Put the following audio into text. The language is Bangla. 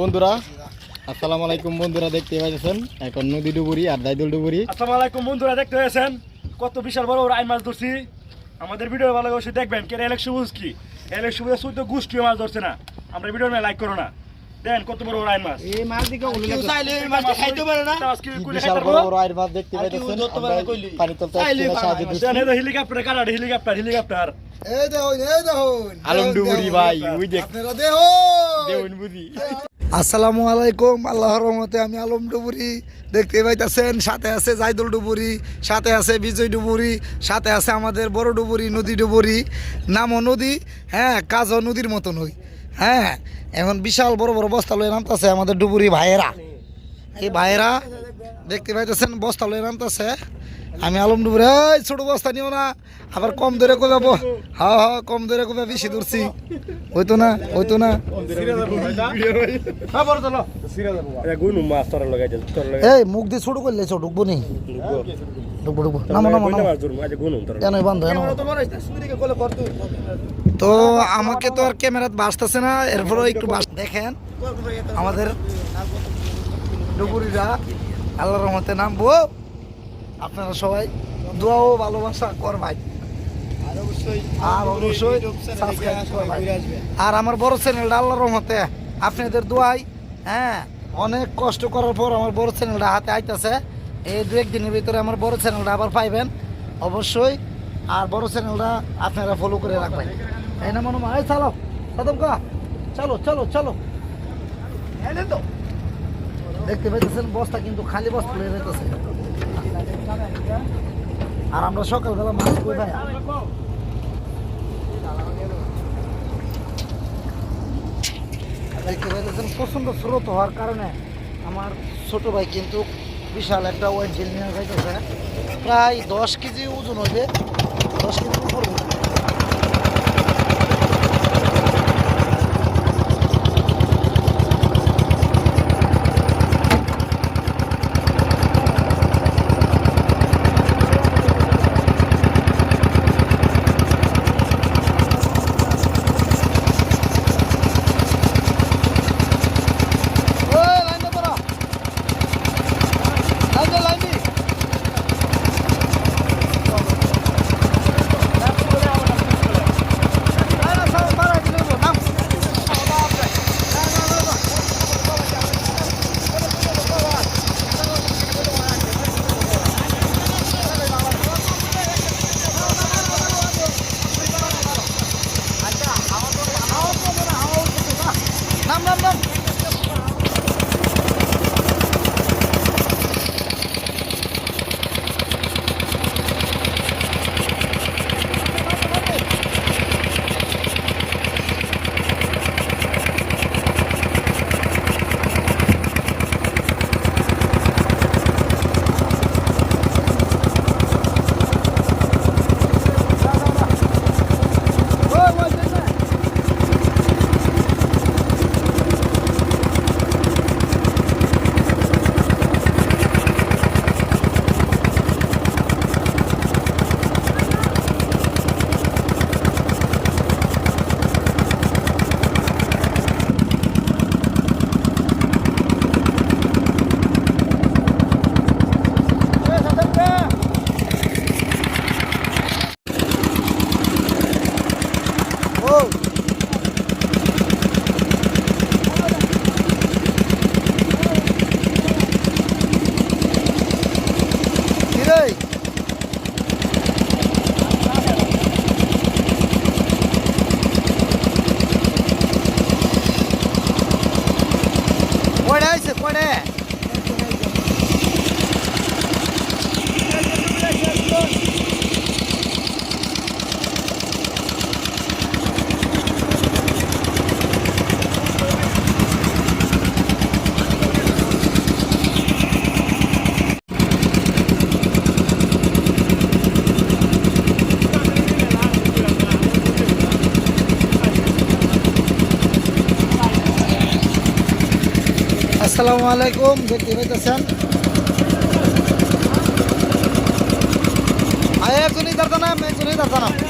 বন্ধুরা আসসালামু আলাইকুম বন্ধুরা দেখতে পাইতেছেন? এখন নদী ডুবুরি আর দাইদুল ডুবুরি। আসসালামু আলাইকুম বন্ধুরা দেখতে হয়েছেন কত বিশাল বড় বড় আইন মাছ ধরছি। আমাদের ভিডিও ভালো অবশ্যই দেখবেন কেন ইলেকশন বুঝ কি? ইলেকশন বুঝে শুধু গোষ্ঠী মাছ ধরছে না। আমরা ভিডিও লাইক করো না। দেন কত বড় বড় আইন মাছ। এই মাছ দিকে কেউ চাইলে এই মাছটা খাইতে পারে না। এটা মাছ কি কি খাইতে বড় মাছ দেখতে পাইতেছেন? পানি তলতে সাহায্য। দিচ্ছি। এই হেলিকপ্টার কাটা হেলিকপ্টার হেলিকপ্টার এই দেখুন এই দেখুন আলম ডুবুরি ভাই ওই দেখ। আপনারা দেখুন বুঝি। আসসালামু আলাইকুম, আল্লাহর রহমতে আমি আলম ডুবুরি। দেখতে পাইতেছেন, সাথে আছে জাইদুল ডুবুরি, সাথে আছে বিজয় ডুবুরি, সাথে আছে আমাদের বড় ডুবুরি, নদী ডুবুরি। নামও নদী হ্যাঁ কাজও নদীর মতন হই হ্যাঁ এখন বিশাল বড় বড় বস্তা লয়ে নামতেছে আমাদের ডুবুরি ভাইয়েরা। এই ভাইয়েরা, দেখতে পাইতেছেন, বস্তা লয়ে নামতেছে। আমি আলম ডুবুরি এই ছোট বস্তা নিও না। আবার কম ধরে কবে হ্যাঁ হ্যাঁ কম ধরে কবে বেশি ধরছি। হইতো না হইতো না। লাগাই এই মুখ দিয়ে ছোট করলে ছোট ঢুকবো নি? ঢুকবো ঢুকবো নামো নামো নামো। কেন বন্ধ কেন? তো আমাকে তো আর ক্যামেরাত বাসতেছে না এরপরও একটু বাস দেখেন আমাদের ডুবুরিরা আল্লাহর রহমতে নামবো। আপনারা সবাই দোয়া ও ভালোবাসা কর ভাই। আর অবশ্যই। আর আমার বড় চ্যানেলটা আল্লাহর রহমতে আপনাদের দোয়াই হ্যাঁ অনেক কষ্ট করার পর আমার বড় চ্যানেলটা হাতে আইতাছে। এই দু একদিনের ভিতরে আমার বড় চ্যানেলটা আবার পাইবেন। অবশ্যই আর বড় চ্যানেলটা আপনারা ফলো করে রাখবেন। এই না মনে হয় চালো সাদম কা চলো চলো চলো। দেখতে পাইতেছেন বস্তা কিন্তু খালি বস্তা যাইতেছে। আর আমরা সকালবেলা মাছ কই ভাই? পাইতেছেন প্রচণ্ড স্রোত হওয়ার কারণে আমার ছোট ভাই কিন্তু বিশাল একটা ওয়েট জেল নিয়ে যাইতেছে। প্রায় দশ কেজি ওজন হবে দশ কেজি উপর হবে। ওই, লাইন দে তোরা। লাইন দে, লাইন দে। না, না, সব মারা দিলে হলো, নাম। নাম নাম নাম ওই ওই দেখ না ওই সাদম কা ও কিরে কয়টা আইছে কয়টা আসসালামু আলাইকুম দেখতে পাইতেছেন? না মে একজনই দাঁড়ানো